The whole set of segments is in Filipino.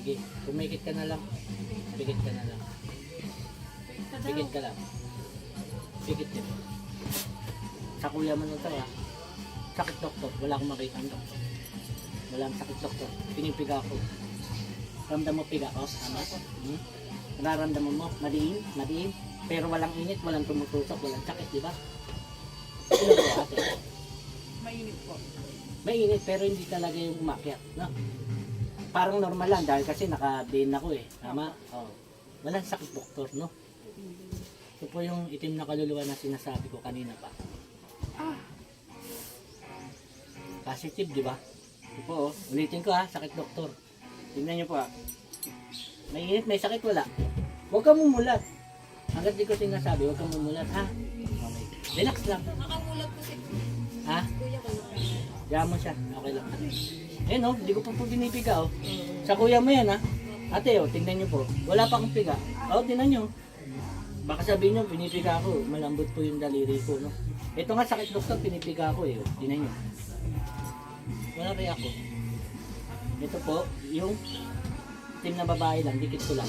Sige, pumikit ka na lang. Pikit ka na lang. Pikit ka lang. Pikit ka. Sa kuya mo nito ah. Sakit doktor. Wala akong makita ang doktor. Wala akong sakit doktor. Pinipiga ako. Ramdam mo piga ko? Tama? Hmm? Nararamdaman mo? Madiin? Madiin? Pero walang init, walang tumutusok, walang sakit, di ba? Ano po ate? Mainit po. Mainit pero hindi talaga yung umakyat, no? Parang normal lang dahil kasi naka-din ako eh. Tama? Oh. Walang sakit doktor, no? Ito po yung itim na kaluluwa na sinasabi ko kanina pa. Ah, Positive, di ba? Ito po, oh. ulitin ko ha, sakit doktor. Tingnan niyo po ha. May init, may sakit, wala. Huwag kang mumulat. Hanggat di ko sinasabi, huwag kang mumulat ha. Okay. Relax lang. nakamulat po si Ha? kuya ko. Diyan mo siya. Okay lang. Eh no, hindi ko pa po binipiga oh. Sa kuya mo yan ha. Ate oh, tingnan niyo po. Wala pa akong piga. Oh, tingnan niyo. Baka sabihin niyo, pinipiga ako. Malambot po yung daliri ko, no? Ito nga sakit doktor, pinipiga ako eh. oh. Tingnan niyo. Wala kaya ako. Ito po, yung team na babae lang, dikit ko lang.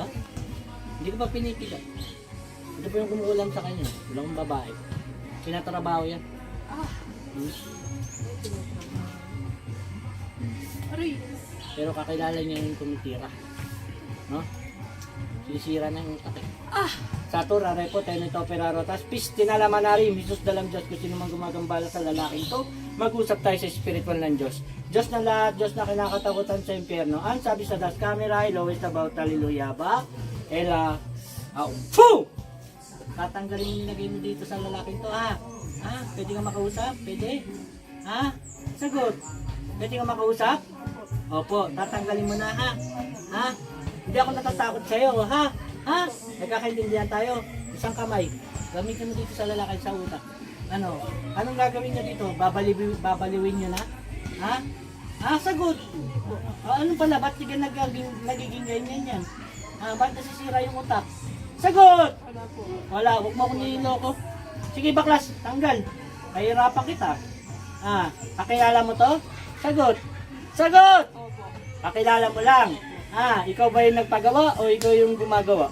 Ha? Hindi ko pa pinipiga. Ito po yung kumukulam sa kanya. Wala akong babae. Sinatrabaho yan. Ah, Hmm? aray. Pero kakilala niya yung tumitira. No? Sinisira na yung utak eh. Ah, Sa to, rarepo, tayo nito operaro. Tapos, pis, tinalaman na rin, Jesus dalam Diyos, kung sino man gumagambala sa lalaking to, mag-usap tayo sa spiritual ng Diyos. Diyos na lahat, Diyos na kinakatakutan sa impyerno. Ang sabi sa das camera, lowest about hallelujah ba? Ela, au, fu! Tatanggalin mo yung nilagay mo dito sa lalaking to, ha? Ha? Pwede ka makausap? Pwede? Ha? Sagot. Pwede ka makausap? Opo, tatanggalin mo na, ha? Ha? Hindi ako natatakot sa'yo, ha? Ha? Nagkakaintindihan tayo. Isang kamay. Gamitin mo dito sa lalaki sa utak. Ano? Anong gagawin niya dito? Babaliw, babaliwin niyo na? Ha? Ah, sagot. Ah, ano pala? Ba't hindi ka nagiging, nagiging ganyan yan? Ah, ba't nasisira yung utak? Sagot! wala po. Wala, huwag mo akong niloloko. Sige baklas, tanggal. Kahirapan kita. Ah, kakilala mo to? Sagot. Sagot! Opo. Kakilala mo lang. Ah, ikaw ba yung nagpagawa o ikaw yung gumagawa?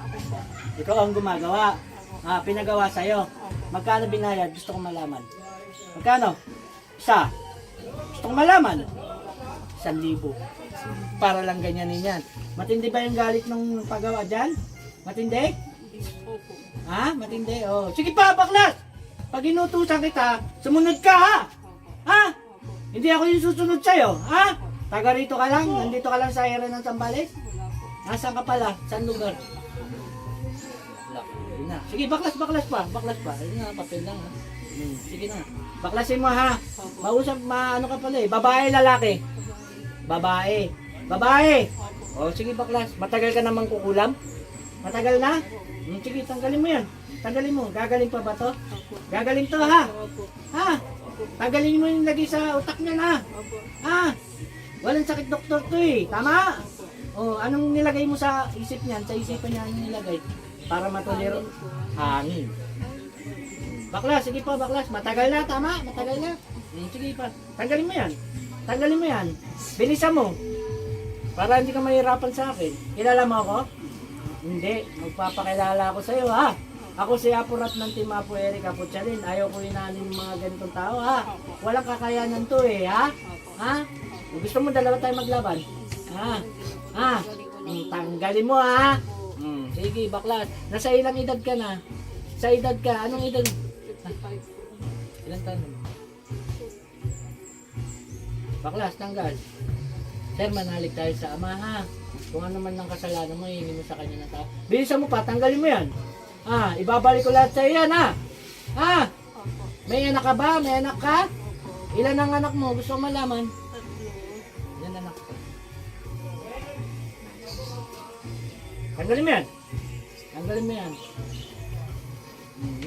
Ako po. Ikaw ang gumagawa. Ah, pinagawa sa'yo. Magkano binayad? Gusto kong malaman. Magkano? Isa. Gusto kong malaman. Isang libo. Para lang ganyanin yan. Matindi ba yung galit ng pagawa dyan? Matindi? Hindi po po. Ha? Matindi? Oh. Sige pa, baklas! Pag inutusan kita, sumunod ka ha! Ha? Hindi ako yung susunod sa'yo, ha? Taga rito ka lang? Nandito ka lang sa area ng Sambales? Nasaan ka pala? Saan lugar? Na. Sige, baklas, baklas pa. Baklas pa. Ayun na, papel lang. Ha? Hmm, sige na. Baklasin mo ha. Opo. Mausap, ma ano ka pala eh. Babae, lalaki. Babae. Babae. Opo. O, sige baklas. Matagal ka namang kukulam? Matagal na? Hmm, sige, tanggalin mo yan. Tanggalin mo. Gagaling pa ba to? Gagaling to ha. Ha? Tanggalin mo yung lagi sa utak niyan ha. Opo. Ha? Walang sakit doktor to eh. Tama? Oh, anong nilagay mo sa isip niyan? Sa isipan niya anong nilagay? Para po. Hangin. Baklas, sige pa, baklas. Matagal na, tama? Matagal na. Hmm, sige pa. Tanggalin mo yan. Tanggalin mo yan. Bilisan mo. Para hindi ka mahirapan sa akin. Kilala mo ako? Hindi. Magpapakilala ako sa iyo, ha? Ako si Apurat ng Team Apo Eric Apochalin. Ayaw ko inanin yung mga ganitong tao, ha? Walang kakayanan to, eh, ha? Ha? Kung gusto mo, dalawa tayo maglaban. Ha? Ha? Lang. tanggalin mo, ha? Hmm, sige, baklas. Nasa ilang edad ka na? Sa edad ka, anong edad? 55 po. Ilang taon mo? Baklas, tanggal. Sir, manalik tayo sa ama, ha? Kung ano man ng kasalanan mo, hindi mo sa kanya ng tao. Bilisan mo pa, tanggalin mo yan. Ha, ibabalik ko lahat sa yan, ha? Opo. May anak ka ba? May anak ka? Ilan ang anak mo? Gusto ko malaman. Ilan anak ko? Tanggalin mo yan. Tanggalin mo yan.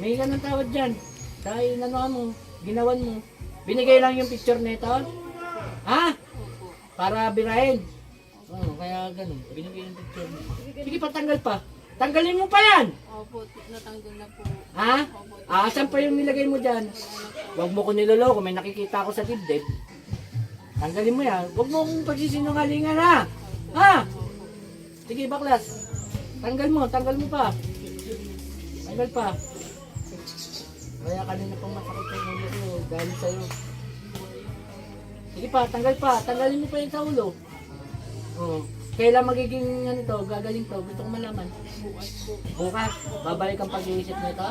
May ka ng tawad dyan. Dahil ano mo, ginawan mo. Binigay lang yung picture nito. Ha? Para birahin. Oo, kaya ganun. Binigay yung picture mo. Sige, patanggal pa. Tanggalin mo pa yan! Opo. Natanggal na po. Ha? Opo. Ah, saan pa yung nilagay mo dyan? Huwag mo ko niloloko. May nakikita ako sa dibdib. Tanggalin mo yan. Huwag mo akong pagsisinungalingan ha. Ha? Sige, baklas. Tanggal mo, tanggal mo pa. Tanggal pa. Kaya kanina pang masakit yung ulo ko dahil sa'yo. Sige pa, tanggal pa. Tanggalin mo pa yung sa ulo. Oo. Kailan magiging ano to, gagaling to? Gusto ko malaman. Bukas babalik ang pag-iisip nito?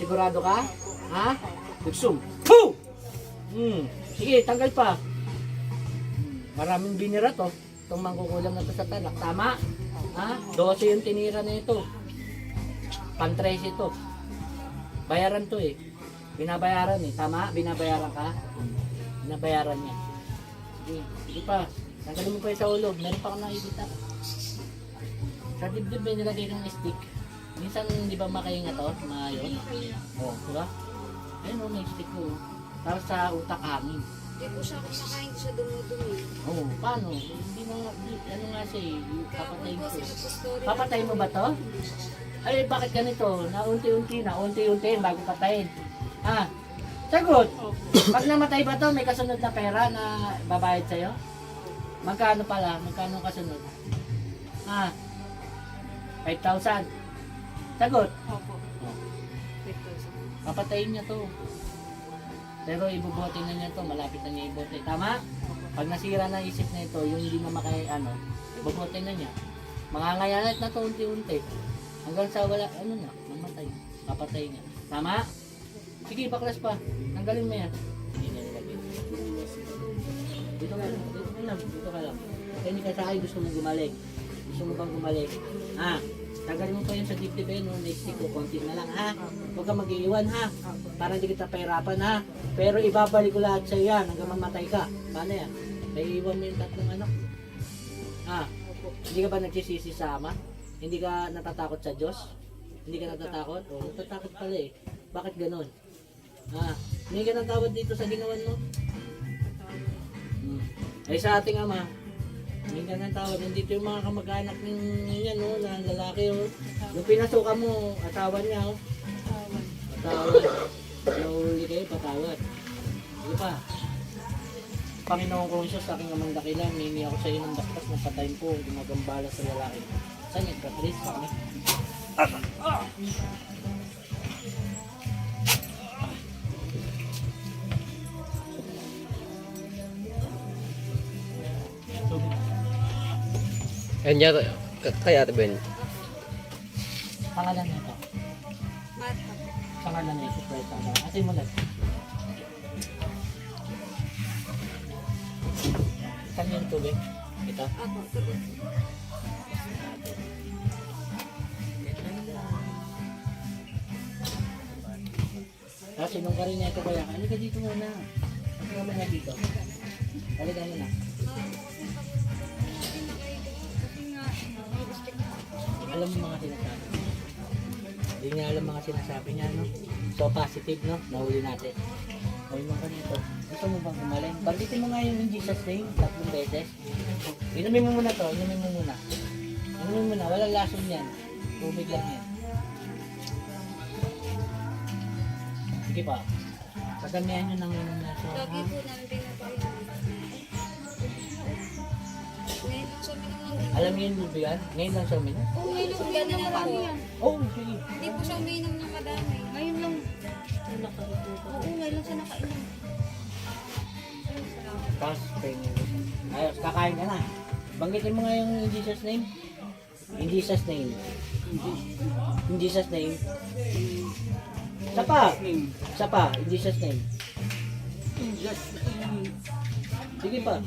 Sigurado ka? Ha? Guksum. Poo! Hmm. Sige, tanggal pa. Maraming binira to. Itong mangkukulam na to sa tanak. Tama? Ha? 12 yung tinira na ito. Pantres ito. Bayaran to eh. Binabayaran eh. Tama? Binabayaran ka? Binabayaran niya. Sige, sige pa. Tanggalin mo pa yung sa ulo. Meron pa akong nakikita. Sa dibdib may nilagay ng stick. Minsan, di ba makahinga to? Maayos. Oo, di ba? Ayun o, may stick ko. Para sa utak hangin. Hindi po siya kumakain, hindi siya dumudumi. Oo, paano? Hindi mo, di, ano nga siya eh, ko. sinapostory. Papatayin mo ba to? Ay, bakit ganito? Na unti-unti na, unti-unti bago patayin. Ah, sagot! Pag namatay ba to, may kasunod na pera na babayad sa'yo? Magkano pala? Magkano kasunod? Ah, 5,000. Sagot! Opo. 5,000. Papatayin niya to. Pero ibubote na niya to, malapit na niya ibote. Tama? Pag nasira na isip na ito, yung hindi na makay ano, ibubote na niya. Mangangayalat na to unti-unti. Hanggang sa wala, ano na, mamatay. Papatay niya. Tama? Sige, baklas pa. Tanggalin mo yan. Dito ka lang, dito ka lang, dito ka lang. Kaya ka sa akin, gusto mo gumaling. Gusto mo bang gumaling? Ha? Tanggalin mo pa yun sa dibdib eh, no? Next week ko, konti na lang ha. Huwag ka mag-iiwan ha. Para hindi kita pahirapan ha. Pero ibabalik ko lahat sa yan hanggang mamatay ka. Paano yan? Naiiwan mo yung tatlong anak. Ha? Hindi ka ba nagsisisi sa ama? Hindi ka natatakot sa Diyos? Hindi ka natatakot? O, natatakot pala eh. Bakit ganun? Ha? Hindi ka natawad dito sa ginawan mo? Hmm. Ay sa ating ama, hindi ka natawad. Nandito yung mga kamag-anak ng yan, no, na lalaki. Oh. Nung pinasukan mo, asawa niya, oh. Patawad. Nahuli kayo, patawad. Sige pa. Panginoon ko Diyos, sa aking amang dakilan, nini ako sa iyo ng daktas ng patayin ko, gumagambala sa lalaki. Saan yung Patrice? Kami. Ayun niya, kay Ate Ben. Pangalan nito. Pangalan nito. Pwede mo. Atin mo lang. Saan yung tubig? Ito. Ako, tuloy. Ah, sinong ka rin na ito kaya? Halika dito muna. Halika ka muna dito. Halika muna. Alam mo mga sinasabi. Hindi niya alam mga sinasabi niya, no? So positive, no? Nahuli natin. Ay mo ka nito. Gusto mo bang gumaling? Banditin mo nga yung Jesus name, tatlong beses. Inumin mo muna to, inumin mo muna. Inumin mo muna, walang lason yan. Tubig lang yan. Sige pa. Pagdamihan nyo ng inom na so. Lagi po namin pinapainom. Alam niyo yung lubian? Ngayon lang siya uminom? Oo, ngayon lang siya na lang po. Oo, oh, sige. Hindi po siya umiinom ng kadami. Ngayon lang. Oo, ngayon lang siya nakainom. Tapos, pingin. Ayos, kakain ka na. Banggitin mo nga yung in Jesus name. In Jesus name. In Jesus name. Isa pa. Isa pa. In Jesus name. Sige pa.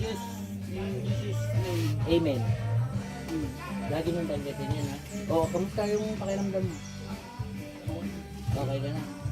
Amen. Lagi mong banggitin yan ha. Oo, kamusta yung pakiramdam mo? Okay ka na.